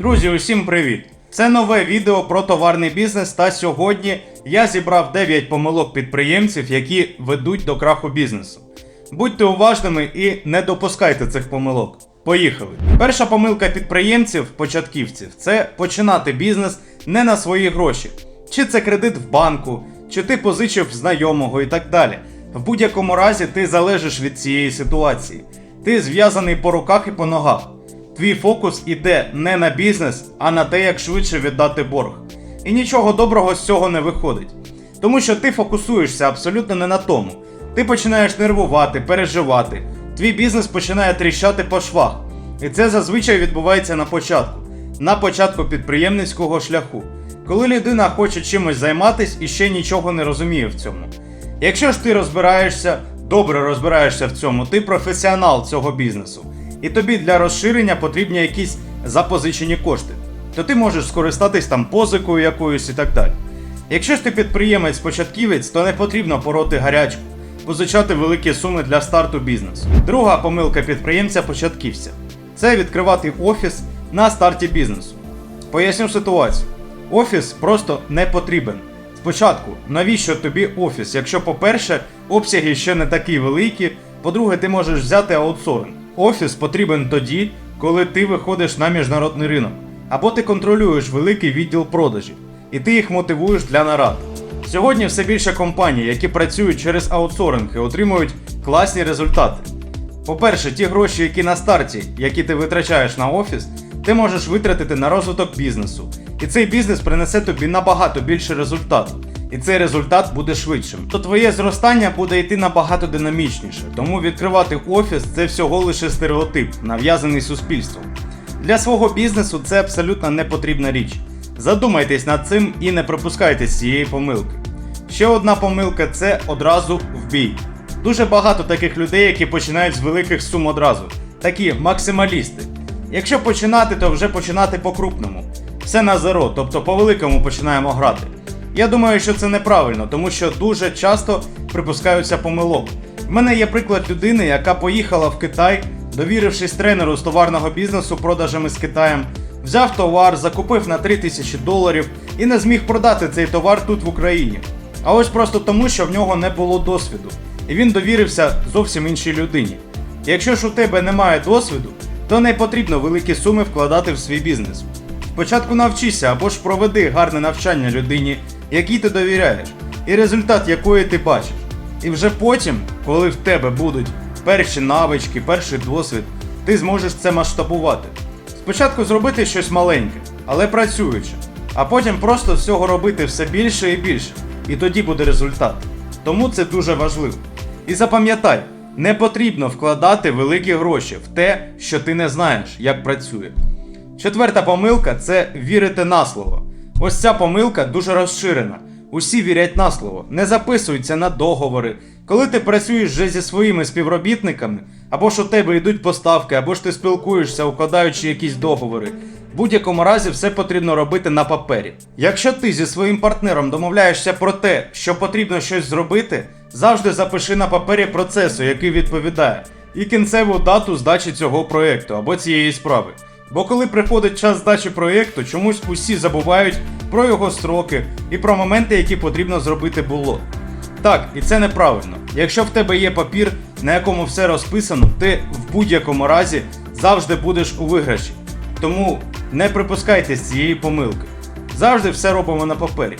Друзі, усім привіт! Це нове відео про товарний бізнес. Та сьогодні я зібрав 9 помилок підприємців, які ведуть до краху бізнесу. Будьте уважними і не допускайте цих помилок. Поїхали. Перша помилка підприємців, початківців це починати бізнес не на свої гроші. Чи це кредит в банку, чи ти позичив знайомого і так далі. В будь-якому разі ти залежиш від цієї ситуації. Ти зв'язаний по руках і по ногах. Твій фокус іде не на бізнес, а на те, як швидше віддати борг. І нічого доброго з цього не виходить. Тому що ти фокусуєшся абсолютно не на тому. Ти починаєш нервувати, переживати. Твій бізнес починає тріщати по швах. І це зазвичай відбувається на початку, на початку підприємницького шляху, коли людина хоче чимось займатись і ще нічого не розуміє в цьому. Якщо ж ти розбираєшся, добре розбираєшся в цьому, ти професіонал цього бізнесу, і тобі для розширення потрібні якісь запозичені кошти, то ти можеш скористатись там позикою якоюсь і так далі. Якщо ж ти підприємець-початківець, то не потрібно пороти гарячку, позичати великі суми для старту бізнесу. Друга помилка підприємця-початківця це відкривати офіс на старті бізнесу. Поясню ситуацію. Офіс просто не потрібен. Спочатку, навіщо тобі офіс? Якщо, по-перше, обсяги ще не такі великі, по-друге, ти можеш взяти аутсоринг. Офіс потрібен тоді, коли ти виходиш на міжнародний ринок, або ти контролюєш великий відділ продажів, і ти їх мотивуєш для нарад. Сьогодні все більше компаній, які працюють через аутсоринг і отримують класні результати. По-перше, ті гроші, які на старті, які ти витрачаєш на офіс, ти можеш витратити на розвиток бізнесу. І цей бізнес принесе тобі набагато більше результату. І цей результат буде швидшим. То твоє зростання буде йти набагато динамічніше. Тому відкривати офіс це всього лише стереотип, нав'язаний суспільством. Для свого бізнесу це абсолютно не потрібна річ. Задумайтесь над цим і не пропускайте цієї помилки. Ще одна помилка це одразу в бій. Дуже багато таких людей, які починають з великих сум одразу. Такі максималісти. Якщо починати, то вже починати по-крупному. Все на зеро, тобто по великому починаємо грати. Я думаю, що це неправильно, тому що дуже часто припускаються помилок. В мене є приклад людини, яка поїхала в Китай, довірившись тренеру з товарного бізнесу продажами з Китаєм, взяв товар, закупив на 3000 доларів і не зміг продати цей товар тут в Україні. А ось просто тому, що в нього не було досвіду, і він довірився зовсім іншій людині. Якщо ж у тебе немає досвіду, то не потрібно великі суми вкладати в свій бізнес. Спочатку навчися або ж проведи гарне навчання людині, якій ти довіряєш, і результат якої ти бачиш. І вже потім, коли в тебе будуть перші навички, перший досвід, ти зможеш це масштабувати. Спочатку зробити щось маленьке, але працююче, а потім просто з цього робити все більше і більше, і тоді буде результат. Тому це дуже важливо. І запам'ятай, не потрібно вкладати великі гроші в те, що ти не знаєш, як працює. Четверта помилка це вірити на слово. Ось ця помилка дуже розширена. Усі вірять на слово, не записуються на договори. Коли ти працюєш вже зі своїми співробітниками, або ж у тебе йдуть поставки, або ж ти спілкуєшся, укладаючи якісь договори. В будь-якому разі все потрібно робити на папері. Якщо ти зі своїм партнером домовляєшся про те, що потрібно щось зробити, завжди запиши на папері процесу, який відповідає, і кінцеву дату здачі цього проєкту або цієї справи. Бо коли приходить час здачі проєкту, чомусь усі забувають про його строки і про моменти, які потрібно зробити було. Так, і це неправильно. Якщо в тебе є папір, на якому все розписано, ти в будь-якому разі завжди будеш у виграші. Тому не припускайтесь цієї помилки. Завжди все робимо на папері.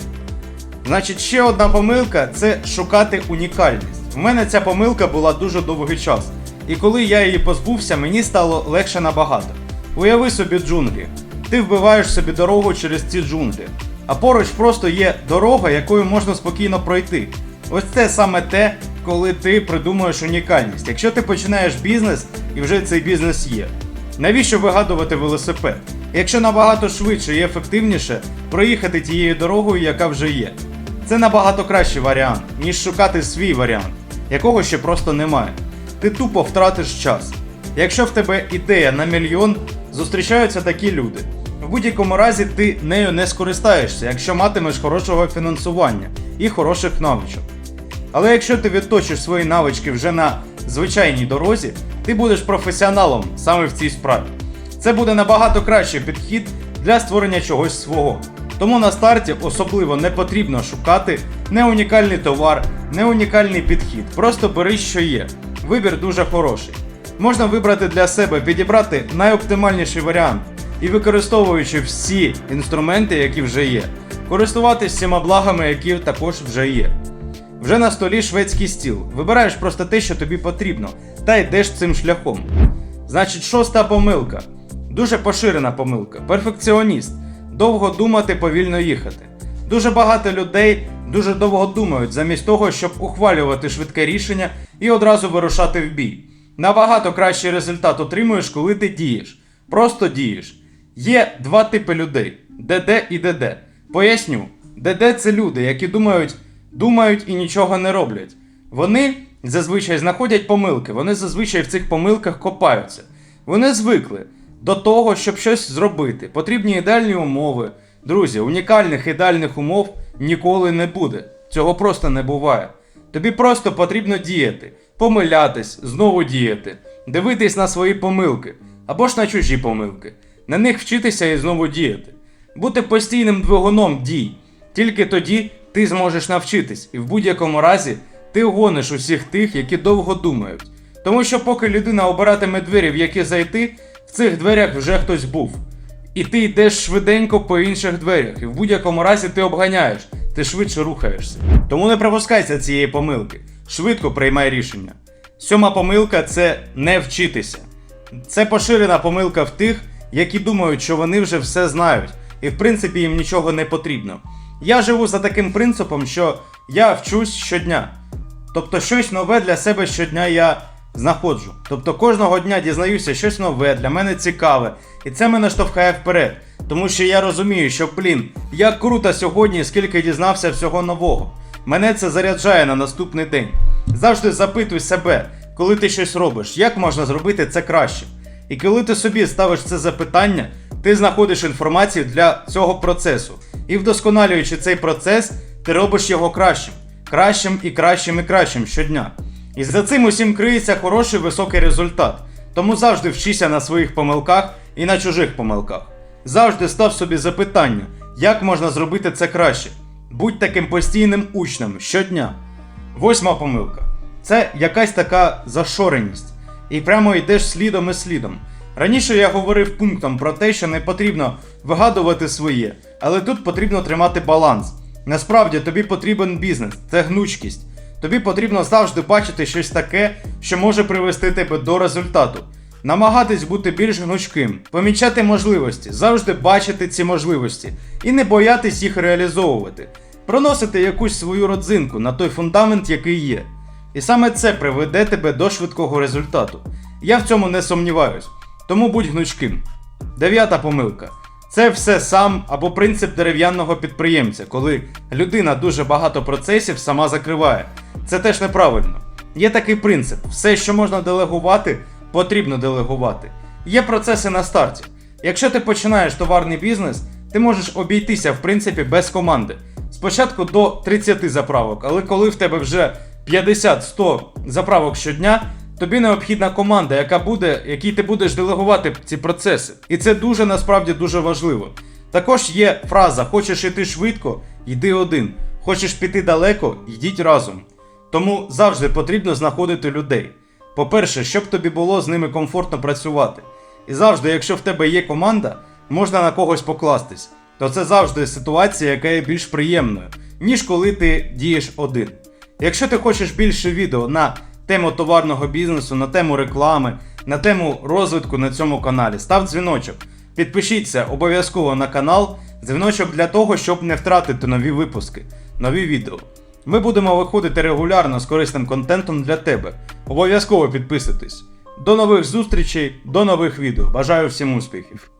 Значить, ще одна помилка це шукати унікальність. У мене ця помилка була дуже довгий час. І коли я її позбувся, мені стало легше набагато. Уяви собі джунглі. Ти вбиваєш собі дорогу через ці джунглі. А поруч просто є дорога, якою можна спокійно пройти. Ось це саме те, коли ти придумуєш унікальність. Якщо ти починаєш бізнес і вже цей бізнес є. Навіщо вигадувати велосипед? Якщо набагато швидше і ефективніше проїхати тією дорогою, яка вже є. Це набагато кращий варіант, ніж шукати свій варіант, якого ще просто немає. Ти тупо втратиш час. Якщо в тебе ідея на мільйон, зустрічаються такі люди. В будь-якому разі ти нею не скористаєшся, якщо матимеш хорошого фінансування і хороших навичок. Але якщо ти відточиш свої навички вже на звичайній дорозі, ти будеш професіоналом саме в цій справі. Це буде набагато кращий підхід, для створення чогось свого. Тому на старті особливо не потрібно шукати не унікальний товар, не унікальний підхід. Просто бери, що є. Вибір дуже хороший. Можна вибрати для себе, підібрати найоптимальніший варіант і використовуючи всі інструменти, які вже є, користуватись всіма благами, які також вже є. Вже на столі шведський стіл. Вибираєш просто те, що тобі потрібно, та йдеш цим шляхом. Значить, шоста помилка. Дуже поширена помилка. Перфекціоніст. Довго думати, повільно їхати. Дуже багато людей дуже довго думають, замість того, щоб ухвалювати швидке рішення і одразу вирушати в бій. Набагато кращий результат отримуєш, коли ти дієш. Просто дієш. Є два типи людей: ДД і ДД. Поясню, ДД це люди, які думають, думають і нічого не роблять. Вони зазвичай знаходять помилки, вони зазвичай в цих помилках копаються. Вони звикли до того, щоб щось зробити. Потрібні ідеальні умови. Друзі, унікальних ідеальних умов ніколи не буде. Цього просто не буває. Тобі просто потрібно діяти, помилятись, знову діяти, дивитись на свої помилки або ж на чужі помилки, на них вчитися і знову діяти. Бути постійним двигуном дій. Тільки тоді ти зможеш навчитись, і в будь-якому разі ти гониш усіх тих, які довго думають. Тому що поки людина обиратиме двері, в які зайти, в цих дверях вже хтось був. І ти йдеш швиденько по інших дверях, і в будь-якому разі ти обганяєш, ти швидше рухаєшся. Тому не пропускайся цієї помилки. Швидко приймай рішення. Сьома помилка це не вчитися. Це поширена помилка в тих, які думають, що вони вже все знають, і в принципі їм нічого не потрібно. Я живу за таким принципом, що я вчусь щодня. Тобто щось нове для себе щодня я знаходжу. Тобто кожного дня дізнаюся щось нове, для мене цікаве, і це мене штовхає вперед. Тому що я розумію, що, блін, як круто сьогодні, скільки дізнався всього нового. Мене це заряджає на наступний день. Завжди запитуй себе, коли ти щось робиш, як можна зробити це краще. І коли ти собі ставиш це запитання, ти знаходиш інформацію для цього процесу. І вдосконалюючи цей процес, ти робиш його кращим, кращим і кращим і кращим щодня. І за цим усім криється хороший високий результат. Тому завжди вчися на своїх помилках і на чужих помилках. Завжди став собі запитання, як можна зробити це краще. Будь таким постійним учнем щодня. Восьма помилка. Це якась така зашореність. І прямо йдеш слідом і слідом. Раніше я говорив пунктом про те, що не потрібно вигадувати своє, але тут потрібно тримати баланс. Насправді тобі потрібен бізнес, це гнучкість. Тобі потрібно завжди бачити щось таке, що може привести тебе до результату. Намагатись бути більш гнучким, помічати можливості, завжди бачити ці можливості і не боятись їх реалізовувати, проносити якусь свою родзинку на той фундамент, який є. І саме це приведе тебе до швидкого результату. Я в цьому не сумніваюсь, тому будь гнучким. Дев'ята помилка. Це все сам або принцип дерев'яного підприємця, коли людина дуже багато процесів сама закриває. Це теж неправильно. Є такий принцип: все, що можна делегувати, потрібно делегувати. Є процеси на старті. Якщо ти починаєш товарний бізнес, ти можеш обійтися в принципі без команди. Спочатку до 30 заправок, але коли в тебе вже 50-100 заправок щодня, тобі необхідна команда, яка буде, якій ти будеш делегувати ці процеси. І це дуже насправді дуже важливо. Також є фраза: хочеш іти швидко, йди один. Хочеш піти далеко, йдіть разом. Тому завжди потрібно знаходити людей. По-перше, щоб тобі було з ними комфортно працювати. І завжди, якщо в тебе є команда, можна на когось покластись, то це завжди ситуація, яка є більш приємною, ніж коли ти дієш один. Якщо ти хочеш більше відео на тему товарного бізнесу, на тему реклами, на тему розвитку на цьому каналі, став дзвіночок. Підпишіться обов'язково на канал, дзвіночок для того, щоб не втратити нові випуски, нові відео. Ми будемо виходити регулярно з корисним контентом для тебе. Обов'язково підписуйтесь. До нових зустрічей, до нових відео. Бажаю всім успіхів!